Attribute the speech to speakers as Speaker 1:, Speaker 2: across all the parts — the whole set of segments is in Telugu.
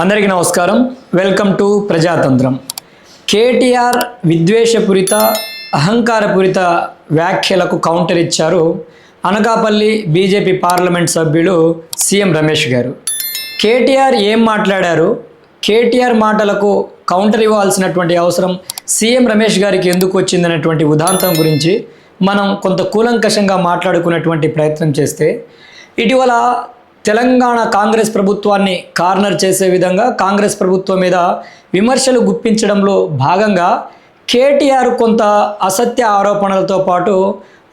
Speaker 1: అందరికీ నమస్కారం. Welcome to Prajatantram. కేటీఆర్ విద్వేషపూరిత అహంకారపూరిత వ్యాఖ్యలకు కౌంటర్ ఇచ్చారు అనకాపల్లి బీజేపీ పార్లమెంట్ సభ్యులు సీఎం రమేష్ గారు. కేటీఆర్ ఏం మాట్లాడారు? కేటీఆర్ మాటలకు కౌంటర్ ఇవ్వాల్సినటువంటి అవసరం సీఎం రమేష్ గారికి ఎందుకు వచ్చిందనేటువంటి ఉదాంతం గురించి మనం కొంత కూలంకషంగా మాట్లాడుకున్నటువంటి ప్రయత్నం చేస్తే ఇటీవల తెలంగాణ కాంగ్రెస్ ప్రభుత్వాన్ని కార్నర్ చేసే విధంగా కాంగ్రెస్ ప్రభుత్వం మీద విమర్శలు గుప్పించడంలో భాగంగా కేటీఆర్ కొంత అసత్య ఆరోపణలతో పాటు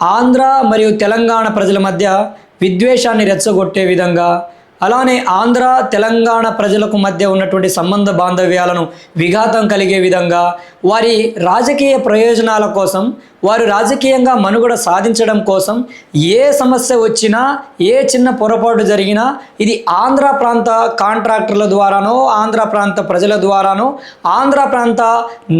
Speaker 1: ఆంధ్ర మరియు తెలంగాణ ప్రజల మధ్య విద్వేషాన్ని రెచ్చగొట్టే విధంగా అలానే ఆంధ్ర తెలంగాణ ప్రజలకు మధ్య ఉన్నటువంటి సంబంధ బాంధవ్యాలను విఘాతం కలిగే విధంగా వారి రాజకీయ ప్రయోజనాల కోసం వారు రాజకీయంగా మనుగడ సాధించడం కోసం ఏ సమస్య వచ్చినా ఏ చిన్న పొరపాటు జరిగినా ఇది ఆంధ్ర ప్రాంత కాంట్రాక్టర్ల ద్వారానో ఆంధ్ర ప్రాంత ప్రజల ద్వారానో ఆంధ్ర ప్రాంత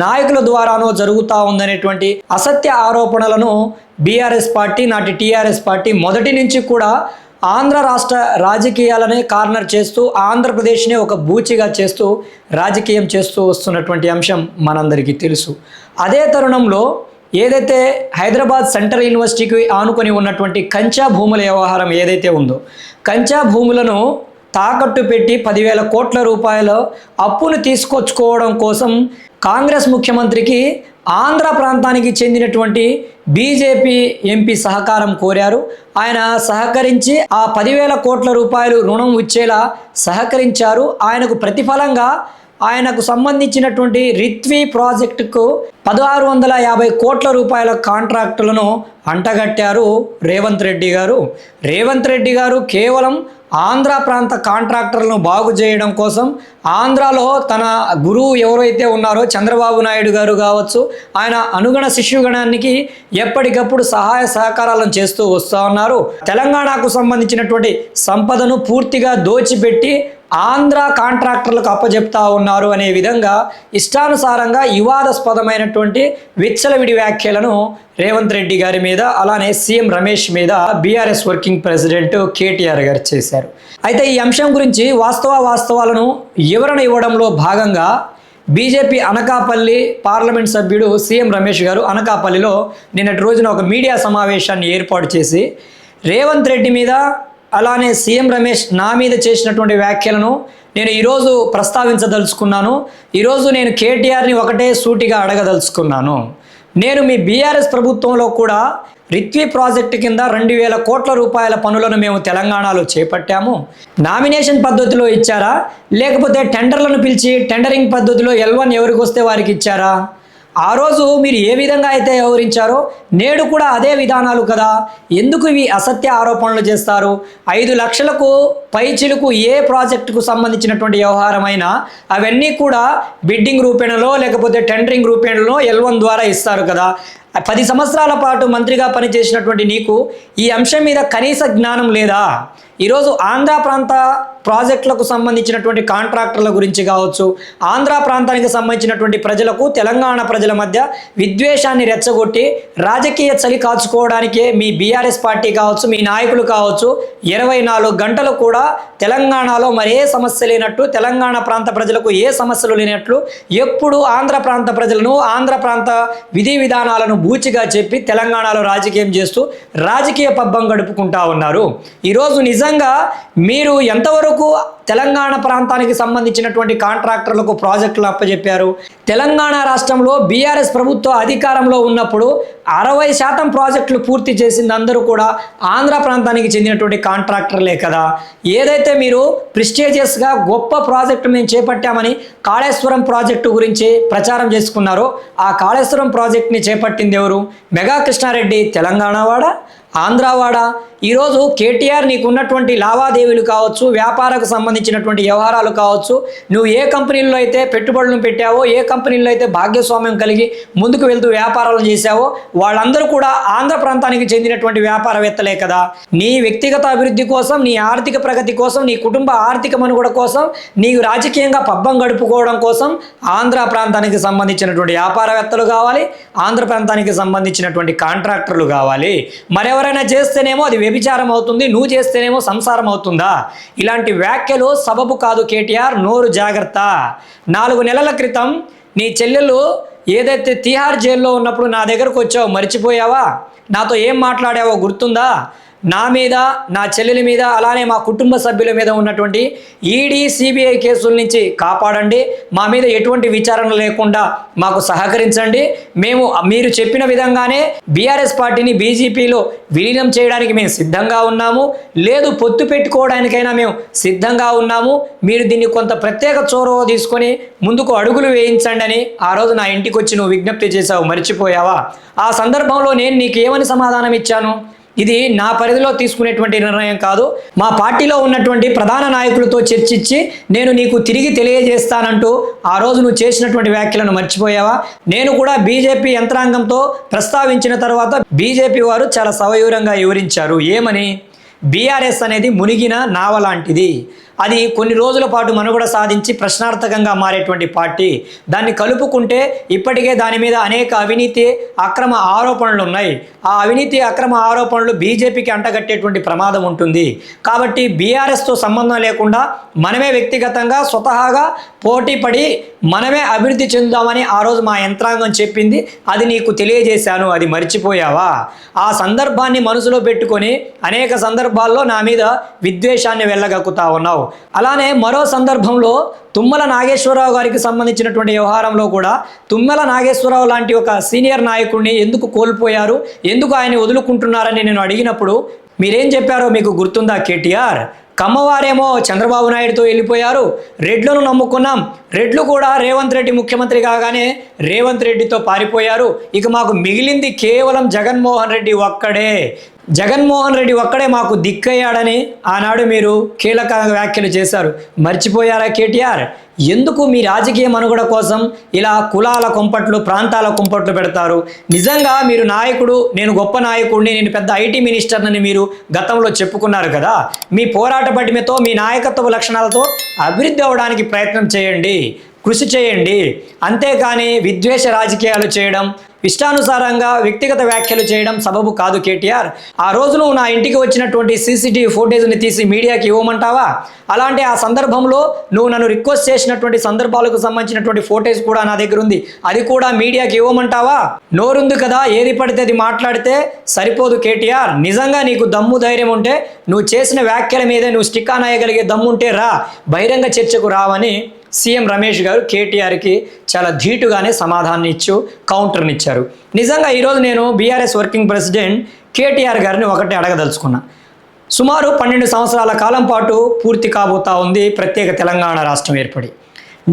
Speaker 1: నాయకుల ద్వారానో జరుగుతూ ఉందనేటువంటి అసత్య ఆరోపణలను బీఆర్ఎస్ పార్టీ నాటి టీఆర్ఎస్ పార్టీ మొదటి నుంచి కూడా ఆంధ్ర రాష్ట్ర రాజకీయాలనే కార్నర్ చేస్తూ ఆంధ్రప్రదేశ్నే ఒక బూచిగా చేస్తూ రాజకీయం చేస్తూ వస్తున్నటువంటి అంశం మనందరికీ తెలుసు. అదే తరుణంలో ఏదైతే హైదరాబాద్ సెంట్రల్ యూనివర్సిటీకి ఆనుకొని ఉన్నటువంటి కంచా భూముల వ్యవహారం ఏదైతే ఉందో కంచా భూములను తాకట్టు పెట్టి పదివేల కోట్ల రూపాయల అప్పును తీసుకొచ్చుకోవడం కోసం కాంగ్రెస్ ముఖ్యమంత్రికి ఆంధ్ర ప్రాంతానికి చెందినటువంటి బీజేపీ ఎంపీ సహకారం కోరారు. ఆయన సహకరించి ఆ పదివేల కోట్ల రూపాయలు రుణం ఇచ్చేలా సహకరించారు. ఆయనకు ప్రతిఫలంగా ఆయనకు సంబంధించినటువంటి రిత్వీ ప్రాజెక్టుకు పదహారు వందల యాభై కోట్ల రూపాయల కాంట్రాక్టులను అంటగట్టారు రేవంత్ రెడ్డి గారు. రేవంత్ రెడ్డి గారు కేవలం ఆంధ్ర ప్రాంత కాంట్రాక్టర్లను బాగు చేయడం కోసం ఆంధ్రాలో తన గురువు ఎవరైతే ఉన్నారో చంద్రబాబు నాయుడు గారు కావచ్చు ఆయన అనుగణ శిష్యుగణానికి ఎప్పటికప్పుడు సహాయ సహకారాలను చేస్తూ వస్తూ ఉన్నారు. తెలంగాణకు సంబంధించినటువంటి సంపదను పూర్తిగా దోచిపెట్టి ఆంధ్ర కాంట్రాక్టర్లకు అప్పజెప్తా ఉన్నారు అనే విధంగా ఇష్టానుసారంగా వివాదాస్పదమైనటువంటి విచ్చలవిడి వ్యాఖ్యలను రేవంత్ రెడ్డి గారి మీద అలానే సీఎం రమేష్ మీద బీఆర్ఎస్ వర్కింగ్ ప్రెసిడెంట్ కేటీఆర్ గారు చేశారు. అయితే ఈ అంశం గురించి వాస్తవ వాస్తవాలను వివరణ ఇవ్వడంలో భాగంగా బీజేపీ అనకాపల్లి పార్లమెంట్ సభ్యుడు సీఎం రమేష్ గారు అనకాపల్లిలో నిన్నటి రోజున ఒక మీడియా సమావేశాన్ని ఏర్పాటు చేసి రేవంత్ రెడ్డి మీద అలానే సీఎం రమేష్ నా మీద చేసినటువంటి వ్యాఖ్యలను నేను ఈరోజు ప్రస్తావించదలుచుకున్నాను. ఈరోజు నేను కేటీఆర్ని ఒకటే సూటిగా అడగదలుచుకున్నాను. నేను మీ బీఆర్ఎస్ ప్రభుత్వంలో కూడా రిత్వీ ప్రాజెక్టు కింద రెండు వేల కోట్ల రూపాయల పనులను మేము తెలంగాణలో చేపట్టాము. నామినేషన్ పద్ధతిలో ఇచ్చారా? లేకపోతే టెండర్లను పిలిచి టెండరింగ్ పద్ధతిలో ఎల్ వన్ ఎవరికి వస్తే వారికి ఇచ్చారా? ఆ రోజు మీరు ఏ విధంగా అయితే వ్యవహరించారో నేడు కూడా అదే విధానాలు కదా. ఎందుకు ఇవి అసత్య ఆరోపణలు చేస్తారు? ఐదు లక్షలకు పైచిలుకు ఏ ప్రాజెక్టుకు సంబంధించినటువంటి వ్యవహారమైనా అవన్నీ కూడా బిడ్డింగ్ రూపేణలో లేకపోతే టెండరింగ్ రూపేణలో ఎల్వన్ ద్వారా ఇస్తారు కదా. పది సంవత్సరాల పాటు మంత్రిగా పనిచేసినటువంటి నీకు ఈ అంశం మీద కనీస జ్ఞానం లేదా? ఈరోజు ఆంధ్ర ప్రాంత ప్రాజెక్టులకు సంబంధించినటువంటి కాంట్రాక్టర్ల గురించి కావచ్చు ఆంధ్ర ప్రాంతానికి సంబంధించినటువంటి ప్రజలకు తెలంగాణ ప్రజల మధ్య విద్వేషాన్ని రెచ్చగొట్టి రాజకీయ చలి కాచుకోవడానికే మీ బీఆర్ఎస్ పార్టీ కావచ్చు మీ నాయకులు కావచ్చు ఇరవై నాలుగు గంటలు కూడా తెలంగాణలో మరే సమస్య లేనట్టు తెలంగాణ ప్రాంత ప్రజలకు ఏ సమస్యలు లేనట్లు ఎప్పుడు ఆంధ్ర ప్రాంత ప్రజలను ఆంధ్ర ప్రాంత విధి విధానాలను బూచిగా చెప్పి తెలంగాణలో రాజకీయం చేస్తూ రాజకీయ పబ్బం గడుపుకుంటా ఉన్నారు. ఈరోజు నిజం నిజంగా మీరు ఎంతవరకు తెలంగాణ ప్రాంతానికి సంబంధించినటువంటి కాంట్రాక్టర్లకు ప్రాజెక్టులు అప్పచెప్పారు తెలంగాణ రాష్ట్రంలో బీఆర్ఎస్ ప్రభుత్వ అధికారంలో ఉన్నప్పుడు అరవై శాతం ప్రాజెక్టులు పూర్తి చేసింది అందరూ కూడా ఆంధ్ర ప్రాంతానికి చెందినటువంటి కాంట్రాక్టర్లే కదా. ఏదైతే మీరు ప్రిస్టేజియస్గా గొప్ప ప్రాజెక్టు మేము చేపట్టామని కాళేశ్వరం ప్రాజెక్టు గురించి ప్రచారం చేసుకున్నారో ఆ కాళేశ్వరం ప్రాజెక్ట్ని చేపట్టింది ఎవరు? మెగా కృష్ణారెడ్డి తెలంగాణ ఆంధ్రవాడ ఆంధ్రావాడ ఈరోజు కేటీఆర్ నీకు ఉన్నటువంటి లావాదేవీలు కావచ్చు వ్యాపారకు సంబంధించినటువంటి వ్యవహారాలు కావచ్చు నువ్వు ఏ కంపెనీల్లో అయితే పెట్టుబడులను పెట్టావో ఏ కంపెనీల్లో అయితే భాగ్యస్వామ్యం కలిగి ముందుకు వెళ్తూ వ్యాపారాలు చేశావో వాళ్ళందరూ కూడా ఆంధ్ర ప్రాంతానికి చెందినటువంటి వ్యాపారవేత్తలే కదా. నీ వ్యక్తిగత అభివృద్ధి కోసం నీ ఆర్థిక ప్రగతి కోసం నీ కుటుంబ ఆర్థిక మనుగడ కోసం నీకు రాజకీయంగా పబ్బం గడుపుకోవడం కోసం ఆంధ్ర ప్రాంతానికి సంబంధించినటువంటి వ్యాపారవేత్తలు కావాలి ఆంధ్ర ప్రాంతానికి సంబంధించినటువంటి కాంట్రాక్టర్లు కావాలి. మరెవరైనా ఎవరైనా చేస్తేనేమో అది వ్యభిచారం అవుతుంది నువ్వు చేస్తేనేమో సంసారం అవుతుందా? ఇలాంటి వ్యాఖ్యలు సబబు కాదు కేటీఆర్ నోరు జాగ్రత్త. నాలుగు నెలల క్రితం నీ చెల్లెలు ఏదైతే తిహార్ జైల్లో ఉన్నప్పుడు నా దగ్గరకు వచ్చావు మర్చిపోయావా? నాతో ఏం మాట్లాడావో గుర్తుందా? నా మీద నా చెల్లెల మీద అలానే మా కుటుంబ సభ్యుల మీద ఉన్నటువంటి ఈడీ సిబిఐ కేసుల నుంచి కాపాడండి. మా మీద ఎటువంటి విచారణ లేకుండా మాకు సహకరించండి. మేము మీరు చెప్పిన విధంగానే బీఆర్ఎస్ పార్టీని బీజేపీలో విలీనం చేయడానికి మేము సిద్ధంగా ఉన్నాము. లేదు పొత్తు పెట్టుకోవడానికైనా మేము సిద్ధంగా ఉన్నాము. మీరు దీన్ని కొంత ప్రత్యేక చొరవ తీసుకొని ముందుకు అడుగులు వేయించండి అని ఆ రోజు నా ఇంటికి వచ్చి నువ్వు విజ్ఞప్తి చేశావు. మర్చిపోయావా? ఆ సందర్భంలో నేను నీకు ఏమని సమాధానం ఇచ్చాను? ఇది నా పరిధిలో తీసుకునేటువంటి నిర్ణయం కాదు. మా పార్టీలో ఉన్నటువంటి ప్రధాన నాయకులతో చర్చించి నేను నీకు తిరిగి తెలియజేస్తానంటూ ఆ రోజు నువ్వు చేసినటువంటి వ్యాఖ్యలను మర్చిపోయావా? నేను కూడా బీజేపీ యంత్రాంగంతో ప్రస్తావించిన తర్వాత బీజేపీ వారు చాలా సవయూరంగా వివరించారు. ఏమని? బీఆర్ఎస్ అనేది మునిగిన నావ లాంటిది. అది కొన్ని రోజుల పాటు మనుగడ సాధించి ప్రశ్నార్థకంగా మారేటువంటి పార్టీ. దాన్ని కలుపుకుంటే ఇప్పటికే దాని మీద అనేక అవినీతి అక్రమ ఆరోపణలు ఉన్నాయి. ఆ అవినీతి అక్రమ ఆరోపణలు బీజేపీకి అంటగట్టేటువంటి ప్రమాదం ఉంటుంది. కాబట్టి బీఆర్ఎస్తో సంబంధం లేకుండా మనమే వ్యక్తిగతంగా స్వతహాగా పోటీ పడి మనమే అభివృద్ధి చెందుదామని ఆ రోజు మా యంత్రాంగం చెప్పింది. అది నీకు తెలియజేశాను. అది మర్చిపోయావా? ఆ సందర్భాన్ని మనసులో పెట్టుకొని అనేక సందర్భాల్లో నా మీద విద్వేషాన్ని వెళ్ళగక్కుతా ఉన్నావు. అలానే మరో సందర్భంలో తుమ్మల నాగేశ్వరరావు గారికి సంబంధించినటువంటి వ్యవహారంలో కూడా తుమ్మల నాగేశ్వరరావు లాంటి ఒక సీనియర్ నాయకుడిని ఎందుకు కోల్పోయారు ఎందుకు ఆయన వదులుకుంటున్నారని నేను అడిగినప్పుడు మీరేం చెప్పారో మీకు గుర్తుందా కేటీఆర్? కమ్మవారేమో చంద్రబాబు నాయుడుతో వెళ్ళిపోయారు రెడ్లను నమ్ముకున్నాం రెడ్లు కూడా రేవంత్ రెడ్డి ముఖ్యమంత్రి కాగానే రేవంత్ రెడ్డితో పారిపోయారు ఇక మాకు మిగిలింది కేవలం జగన్మోహన్ రెడ్డి ఒక్కడే. జగన్మోహన్ రెడ్డి ఒక్కడే మాకు దిక్కయ్యాడని ఆనాడు మీరు కీలక వ్యాఖ్యలు చేశారు. మర్చిపోయారా కేటీఆర్? ఎందుకు మీ రాజకీయ మనుగడ కోసం ఇలా కులాల కుంపట్లు ప్రాంతాల కుంపట్లు పెడతారు? నిజంగా మీరు నాయకుడు నేను గొప్ప నాయకుడిని నేను పెద్ద ఐటీ మినిస్టర్నని మీరు గతంలో చెప్పుకున్నారు కదా? మీ పోరాట పటిమతో మీ నాయకత్వ లక్షణాలతో అభివృద్ధి అవ్వడానికి ప్రయత్నం చేయండి. కృషి చేయండి. అంతేకాని విద్వేష రాజకీయాలు చేయడం ఇష్టానుసారంగా వ్యక్తిగత వ్యాఖ్యలు చేయడం సబబు కాదు కేటీఆర్. ఆ రోజు నువ్వు నా ఇంటికి వచ్చినటువంటి సీసీటీవీ ఫోటేజ్ని తీసి మీడియాకి ఇవ్వమంటావా? అలాంటి ఆ సందర్భంలో నువ్వు నన్ను రిక్వెస్ట్ చేసినటువంటి సందర్భాలకు సంబంధించినటువంటి ఫోటేజ్ కూడా నా దగ్గర ఉంది. అది కూడా మీడియాకి ఇవ్వమంటావా? నోరుంది కదా ఏది పడితే అది మాట్లాడితే సరిపోదు కేటీఆర్. నిజంగా నీకు దమ్ము ధైర్యం ఉంటే నువ్వు చేసిన వ్యాఖ్యల మీదే నువ్వు స్టిక్ ఆన్ అయ్యగలిగే దమ్ము ఉంటే రా. బహిరంగ చర్చకు రావని సీఎం రమేష్ గారు కేటీఆర్కి చాలా ధీటుగానే సమాధానం ఇచ్చు కౌంటర్ని ఇచ్చారు. నిజంగా ఈరోజు నేను బీఆర్ఎస్ వర్కింగ్ ప్రెసిడెంట్ కేటీఆర్ గారిని ఒకటి అడగదలుచుకున్నా. సుమారు పన్నెండు సంవత్సరాల కాలం పాటు పూర్తి కాబోతా ఉంది ప్రత్యేక తెలంగాణ రాష్ట్రం ఏర్పడి.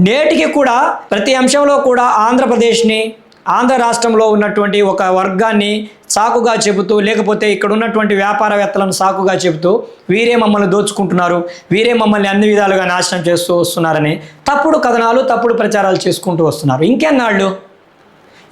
Speaker 1: నేటికి కూడా ప్రతి అంశంలో కూడా ఆంధ్రప్రదేశ్ని ఆంధ్ర రాష్ట్రంలో ఉన్నటువంటి ఒక వర్గాన్ని సాకుగా చెబుతూ లేకపోతే ఇక్కడ ఉన్నటువంటి వ్యాపారవేత్తలను సాకుగా చెబుతూ వీరే మమ్మల్ని దోచుకుంటున్నారు. వీరే మమ్మల్ని అన్ని విధాలుగా నాశనం చేస్తూ వస్తున్నారని తప్పుడు కథనాలు తప్పుడు ప్రచారాలు చేసుకుంటూ వస్తున్నారు. ఇంకెన్నాళ్ళు?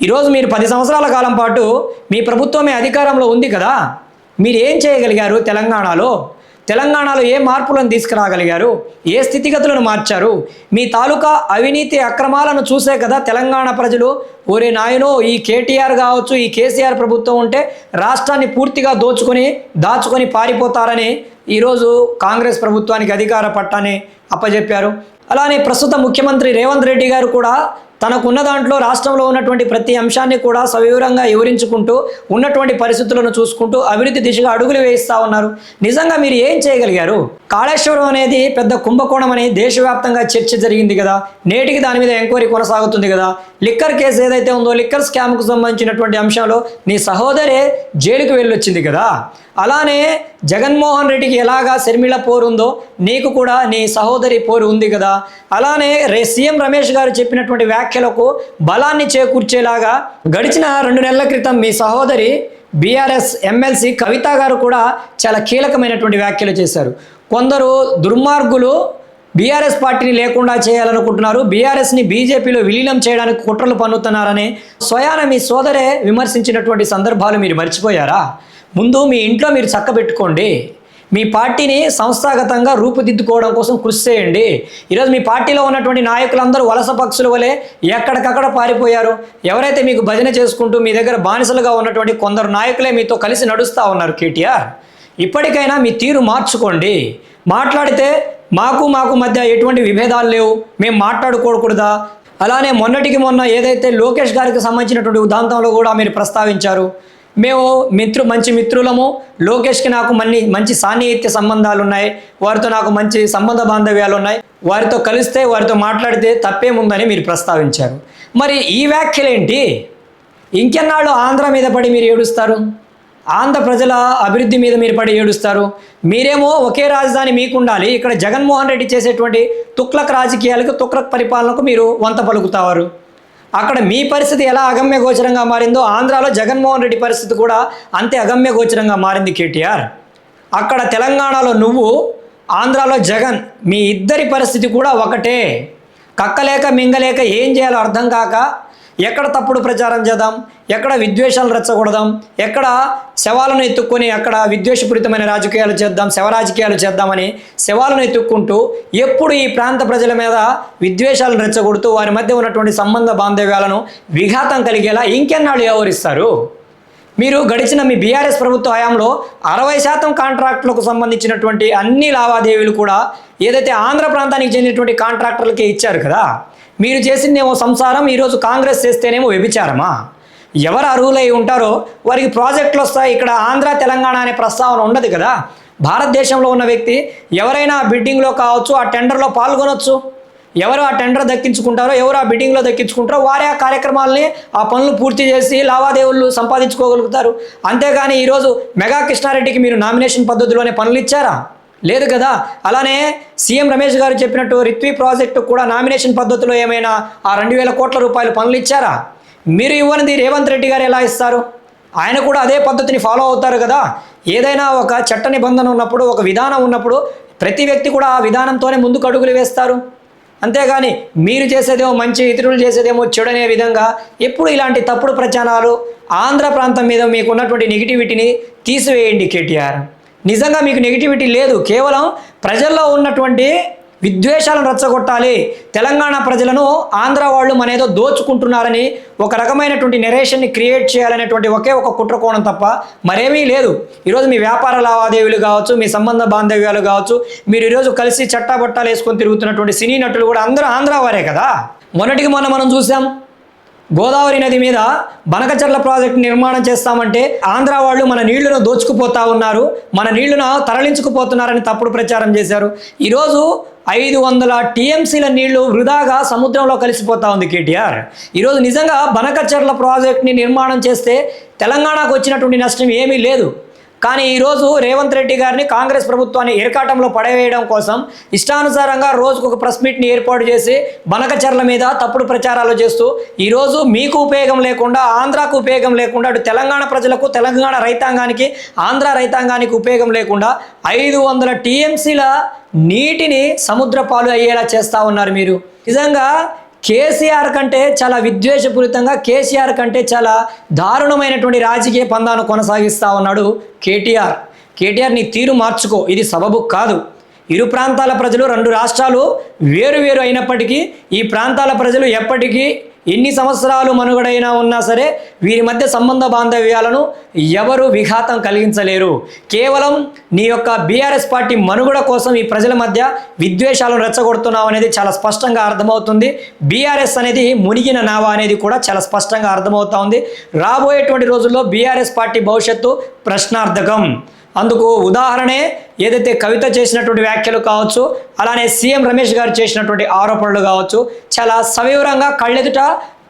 Speaker 1: ఈరోజు మీరు పది సంవత్సరాల కాలం పాటు మీ ప్రభుత్వమే అధికారంలో ఉంది కదా. మీరు ఏం చేయగలిగారు తెలంగాణలో? తెలంగాణలో ఏ మార్పులను తీసుకురాగలిగారు? ఏ స్థితిగతులను మార్చారు? మీ తాలూకా అవినీతి అక్రమాలను చూసే కదా తెలంగాణ ప్రజలు. ఓరే నాయనో ఈ కేటీఆర్ కావచ్చు ఈ కేసీఆర్ ప్రభుత్వం ఉంటే రాష్ట్రాన్ని పూర్తిగా దోచుకొని దాచుకొని పారిపోతారని ఈరోజు కాంగ్రెస్ ప్రభుత్వానికి అధికార పట్టాన్ని అప్పజెప్పారు. అలానే ప్రస్తుత ముఖ్యమంత్రి రేవంత్ రెడ్డి గారు కూడా తనకున్న దాంట్లో రాష్ట్రంలో ఉన్నటువంటి ప్రతి అంశాన్ని కూడా సవివరంగా వివరించుకుంటూ ఉన్నటువంటి పరిస్థితులను చూసుకుంటూ అభివృద్ధి దిశగా అడుగులు వేయిస్తా ఉన్నారు. నిజంగా మీరు ఏం చేయగలిగారు? కాళేశ్వరం అనేది పెద్ద కుంభకోణం అని దేశవ్యాప్తంగా చర్చ జరిగింది కదా. నేటికి దాని మీద ఎంక్వైరీ కొనసాగుతుంది కదా. లిక్కర్ కేసు ఏదైతే ఉందో లిక్కర్ స్కామ్కు సంబంధించినటువంటి అంశంలో నీ సహోదరే జైలుకు వెళ్ళొచ్చింది కదా. అలానే జగన్మోహన్ రెడ్డికి ఎలాగా శర్మిళ పోరు ఉందో నీకు కూడా నీ సహోదరి పోరు ఉంది కదా. అలానే రే సీఎం రమేష్ గారు చెప్పినటువంటి వ్యాఖ్యలకు బలాన్ని చేకూర్చేలాగా గడిచిన రెండు నెలల క్రితం మీ సహోదరి బీఆర్ఎస్ ఎమ్మెల్సీ కవిత గారు కూడా చాలా కీలకమైనటువంటి వ్యాఖ్యలు చేశారు. కొందరు దుర్మార్గులు బీఆర్ఎస్ పార్టీని లేకుండా చేయాలనుకుంటున్నారు బీఆర్ఎస్ని బీజేపీలో విలీనం చేయడానికి కుట్రలు పన్నుతున్నారని స్వయాన మీ సోదరే విమర్శించినటువంటి సందర్భాలు మీరు మర్చిపోయారా? ముందు మీ ఇంట్లో మీరు చక్కబెట్టుకోండి. మీ పార్టీని సంస్థాగతంగా రూపుదిద్దుకోవడం కోసం కృషి చేయండి. ఈరోజు మీ పార్టీలో ఉన్నటువంటి నాయకులందరూ వలస పక్షుల వలె ఎక్కడికక్కడ పారిపోయారు. ఎవరైతే మీకు భజన చేసుకుంటూ మీ దగ్గర బానిసలుగా ఉన్నటువంటి కొందరు నాయకులే మీతో కలిసి నడుస్తూ ఉన్నారు కేటీఆర్. ఇప్పటికైనా మీ తీరు మార్చుకోండి. మాట్లాడితే మాకు మాకు మధ్య ఎటువంటి విభేదాలు లేవు. మేము మాట్లాడుకోకూడదా? అలానే మొన్నటికి మొన్న ఏదైతే లోకేష్ గారికి సంబంధించినటువంటి ఉదాంతంలో కూడా మీరు ప్రస్తావించారు. మేము మిత్రు మంచి మిత్రులము. లోకేష్కి నాకు మన్ని మంచి సాన్నిహిత్య సంబంధాలు ఉన్నాయి వారితో నాకు మంచి సంబంధ బాంధవ్యాలు ఉన్నాయి వారితో కలిస్తే వారితో మాట్లాడితే తప్పేముందని మీరు ప్రస్తావించారు. మరి ఈ వ్యాఖ్యలేంటి? ఇంకెన్నాళ్ళు ఆంధ్ర మీద పడి మీరు ఏడుస్తారు? ఆంధ్ర ప్రజల అభివృద్ధి మీద మీరు పడి ఏడుస్తారు? మీరేమో ఒకే రాజధాని మీకు ఉండాలి ఇక్కడ జగన్మోహన్ రెడ్డి చేసేటువంటి తుక్లక్ రాజకీయాలకు తుక్లక్ పరిపాలనకు మీరు వంత పలుకుతారు అక్కడ మీ పరిస్థితి ఎలా అగమ్య గోచరంగా మారిందో ఆంధ్రాలో జగన్మోహన్ రెడ్డి పరిస్థితి కూడా అంతే అగమ్య గోచరంగా మారింది కేటీఆర్. అక్కడ తెలంగాణలో నువ్వు ఆంధ్రాలో జగన్ మీ ఇద్దరి పరిస్థితి కూడా ఒకటే. కక్కలేక మింగలేక ఏం చేయాలో అర్థం కాక ఎక్కడ తప్పుడు ప్రచారం చేద్దాం? ఎక్కడ విద్వేషాలు రెచ్చగొడదాం? ఎక్కడ శవాలను ఎత్తుక్కొని అక్కడ విద్వేషపూరితమైన రాజకీయాలు చేద్దాం శవ రాజకీయాలు చేద్దామని శవాలను ఎత్తుక్కుంటూ ఎప్పుడు ఈ ప్రాంత ప్రజల మీద విద్వేషాలను రెచ్చగొడుతూ వారి మధ్య ఉన్నటువంటి సంబంధ బాంధవ్యాలను విఘాతం కలిగేలా ఇంకెన్నాళ్ళు వ్యవహరిస్తారు? మీరు గడిచిన మీ బీఆర్ఎస్ ప్రభుత్వ హయాంలో అరవై శాతం కాంట్రాక్టులకు సంబంధించినటువంటి అన్ని లావాదేవీలు కూడా ఏదైతే ఆంధ్ర ప్రాంతానికి చెందినటువంటి కాంట్రాక్టర్లకే ఇచ్చారు కదా మీరు చేసిందేమో సంసారం ఈరోజు కాంగ్రెస్ చేస్తేనేమో వ్యభిచారమా? ఎవరు అర్హులై ఉంటారో వారికి ప్రాజెక్టులు వస్తాయి. ఇక్కడ ఆంధ్ర తెలంగాణ అనే ప్రస్తావన ఉండదు కదా? భారతదేశంలో ఉన్న వ్యక్తి ఎవరైనా బిడ్డింగ్లో కావచ్చు ఆ టెండర్లో పాల్గొనొచ్చు. ఎవరు ఆ టెండర్ దక్కించుకుంటారో ఎవరు ఆ బిడ్డింగ్లో దక్కించుకుంటారో వారే ఆ కార్యక్రమాలని ఆ పనులు పూర్తి చేసి లావాదేవీలు సంపాదించుకోగలుగుతారు. అంతేగాని ఈరోజు మెగా కృష్ణారెడ్డికి మీరు నామినేషన్ పద్ధతిలోనే పనులు ఇచ్చారా? లేదు కదా? అలానే సీఎం రమేష్ గారు చెప్పినట్టు రిత్వీ ప్రాజెక్టు కూడా నామినేషన్ పద్ధతిలో ఏమైనా ఆ రెండు వేల కోట్ల రూపాయలు పనులు ఇచ్చారా? మీరు ఇవ్వనిది రేవంత్ రెడ్డి గారు ఎలా ఇస్తారు? ఆయన కూడా అదే పద్ధతిని ఫాలో అవుతారు కదా? ఏదైనా ఒక చట్ట నిబంధన ఉన్నప్పుడు ఒక విధానం ఉన్నప్పుడు ప్రతి వ్యక్తి కూడా ఆ విధానంతోనే ముందుకు అడుగులు వేస్తారు. అంతేగాని మీరు చేసేదేమో మంచి ఇతరులు చేసేదేమో చెడనే విధంగా ఎప్పుడు ఇలాంటి తప్పుడు ప్రచారాలు ఆంధ్ర ప్రాంతం మీద మీకు ఉన్నటువంటి నెగిటివిటీని తీసివేయండి కేటీఆర్. నిజంగా మీకు నెగిటివిటీ లేదు. కేవలం ప్రజల్లో ఉన్నటువంటి విద్వేషాలను రచ్చగొట్టాలి. తెలంగాణ ప్రజలను ఆంధ్ర వాళ్ళు మనేదో దోచుకుంటున్నారని ఒక రకమైనటువంటి నెరేషన్ని క్రియేట్ చేయాలనేటువంటి ఒకే ఒక కుట్ర కోణం తప్ప మరేమీ లేదు. ఈరోజు మీ వ్యాపార లావాదేవీలు కావచ్చు మీ సంబంధ బాంధవ్యాలు కావచ్చు మీరు ఈరోజు కలిసి చట్టాబట్టాలు వేసుకొని తిరుగుతున్నటువంటి సినీ నటులు కూడా అందరూ ఆంధ్ర వారే కదా? మొన్నటికి మొన్న మనం చూసాం గోదావరి నది మీద బనకచర్ల ప్రాజెక్టు నిర్మాణం చేస్తామంటే ఆంధ్ర వాళ్ళు మన నీళ్ళను దోచుకుపోతా ఉన్నారు. మన నీళ్ళను తరలించుకుపోతున్నారని తప్పుడు ప్రచారం చేశారు. ఈరోజు ఐదు వందల టీఎంసీల నీళ్ళు వృధాగా సముద్రంలో కలిసిపోతా ఉంది కేటీఆర్. ఈరోజు నిజంగా బనకచర్ల ప్రాజెక్ట్ని నిర్మాణం చేస్తే తెలంగాణకు వచ్చినటువంటి నష్టం ఏమీ లేదు. కానీ ఈరోజు రేవంత్ రెడ్డి గారిని కాంగ్రెస్ ప్రభుత్వాన్ని ఇరకాటంలో పడవేయడం కోసం ఇష్టానుసారంగా రోజుకు ఒక ప్రెస్ మీట్ని ఏర్పాటు చేసి బనకచర్ల మీద తప్పుడు ప్రచారాలు చేస్తూ ఈరోజు మీకు ఉపయోగం లేకుండా ఆంధ్రాకు ఉపయోగం లేకుండా అటు తెలంగాణ ప్రజలకు తెలంగాణ రైతాంగానికి ఆంధ్ర రైతాంగానికి ఉపయోగం లేకుండా ఐదు వందల టీఎంసీల నీటిని సముద్ర పాలు అయ్యేలా చేస్తూ ఉన్నారు మీరు. నిజంగా కేసీఆర్ కంటే చాలా విద్వేషపూరితంగా కేసీఆర్ కంటే చాలా దారుణమైనటువంటి రాజకీయ పందాను కొనసాగిస్తూ ఉన్నాడు కేటీఆర్. కేటీఆర్ నీ తీరు మార్చుకో ఇది సబబు కాదు. ఇరు ప్రాంతాల ప్రజలు రెండు రాష్ట్రాలు వేరు వేరు అయినప్పటికీ ఈ ప్రాంతాల ప్రజలు ఎప్పటికీ ఎన్ని సంవత్సరాలు మనుగడైనా ఉన్నా సరే వీరి మధ్య సంబంధ బాంధవ్యాలను ఎవరు విఘాతం కలిగించలేరు. కేవలం నీ యొక్క బీఆర్ఎస్ పార్టీ మనుగడ కోసం ఈ ప్రజల మధ్య విద్వేషాలను రెచ్చగొడుతున్నావు అనేది చాలా స్పష్టంగా అర్థమవుతుంది. బీఆర్ఎస్ అనేది మునిగిన నావా అనేది కూడా చాలా స్పష్టంగా అర్థమవుతా ఉంది. రాబోయేటువంటి రోజుల్లో బీఆర్ఎస్ పార్టీ భవిష్యత్తు ప్రశ్నార్థకం. అందుకు ఉదాహరణే ఏదైతే కవిత చేసినటువంటి వ్యాఖ్యలు కావచ్చు అలానే సీఎం రమేష్ గారు చేసినటువంటి ఆరోపణలు కావచ్చు చాలా సవివరంగా కళ్ళెదుట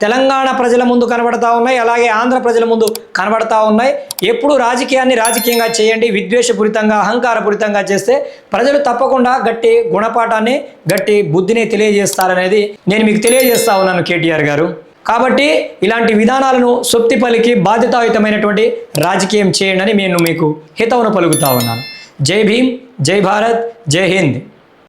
Speaker 1: తెలంగాణ ప్రజల ముందు కనబడతా ఉన్నాయి అలాగే ఆంధ్ర ప్రజల ముందు కనబడతా ఉన్నాయి. ఎప్పుడు రాజకీయాన్ని రాజకీయంగా చేయండి విద్వేషపూరితంగా అహంకారపూరితంగా చేస్తే ప్రజలు తప్పకుండా గట్టి గుణపాఠాన్ని గట్టి బుద్ధిని తెలియజేస్తారనేది నేను మీకు తెలియజేస్తా ఉన్నాను కేటీఆర్ గారు. కాబట్టి ఇలాంటి విధానాలను సొప్తి పలికి బాధ్యతాయుతమైనటువంటి రాజకీయం చేయండి అని నేను మీకు హితవును పలుకుతా ఉన్నాను. జై భీమ్ జై భారత్ జై హింద్.